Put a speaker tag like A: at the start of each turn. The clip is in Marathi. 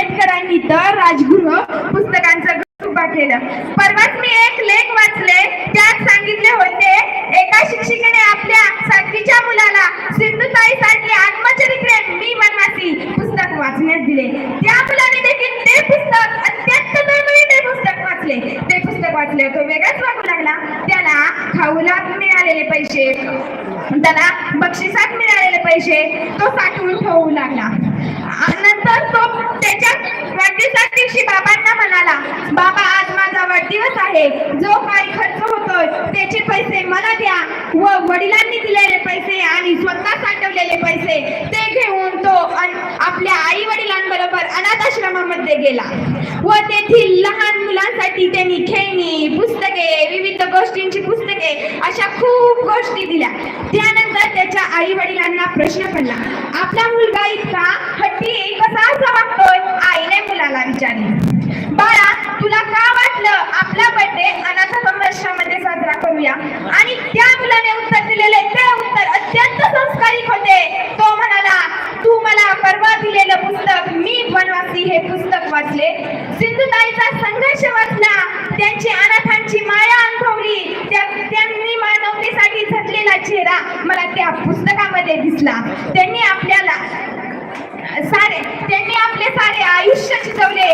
A: आंबेडकरांनी तर राजगृह पुस्तकांचं उभा केलं. परवाच मी एक लेख वाचले त्यात सांगितले होते एका शिक्षिकेने आपल्या सातवीच्या मुलाला सिंधुताईसारखे आत्मचरित्रे मी वनवासी पुस्तक वाचण्यास दिले. त्या मुलाने देखील ते पुस्तक अत्यंत दुर्मिळ ते पुस्तक वाचले. ते पुस्तक वाचले तो वेगळाच वागू लागला. त्याला खाऊला मिळालेले पैसे त्याला बक्षिसात मिळालेले पैसे तो साठवून ठेवू लागला. नंतर तो पैसे मला द्या. व वडिलांनी दिलेले पैसे आणि स्वतः साठवलेले पैसे ते घेऊन तो आपल्या आई वडिलांबरोबर अनाथ आश्रमामध्ये गेला. व तेथील लहान मुलांसाठी त्यांनी खेळणी पुस्तके विविध गोष्टींची पुस्तके अशा खूप गोष्टी दिल्या. त्यानंतर त्याच्या आई वडिलांना प्रश्न पडला आपला मुलगा इतका हट्टी कसा असावा त्यांचा संघर्ष वाचला. त्यांची अनाथांची माया अनुभवली. त्यांनी मानवतेसाठी झटलेला चेहरा मला त्या पुस्तकामध्ये दिसला. त्यांनी आपल्याला सारे त्यांनी आपले सारे आयुष्य शिजवले.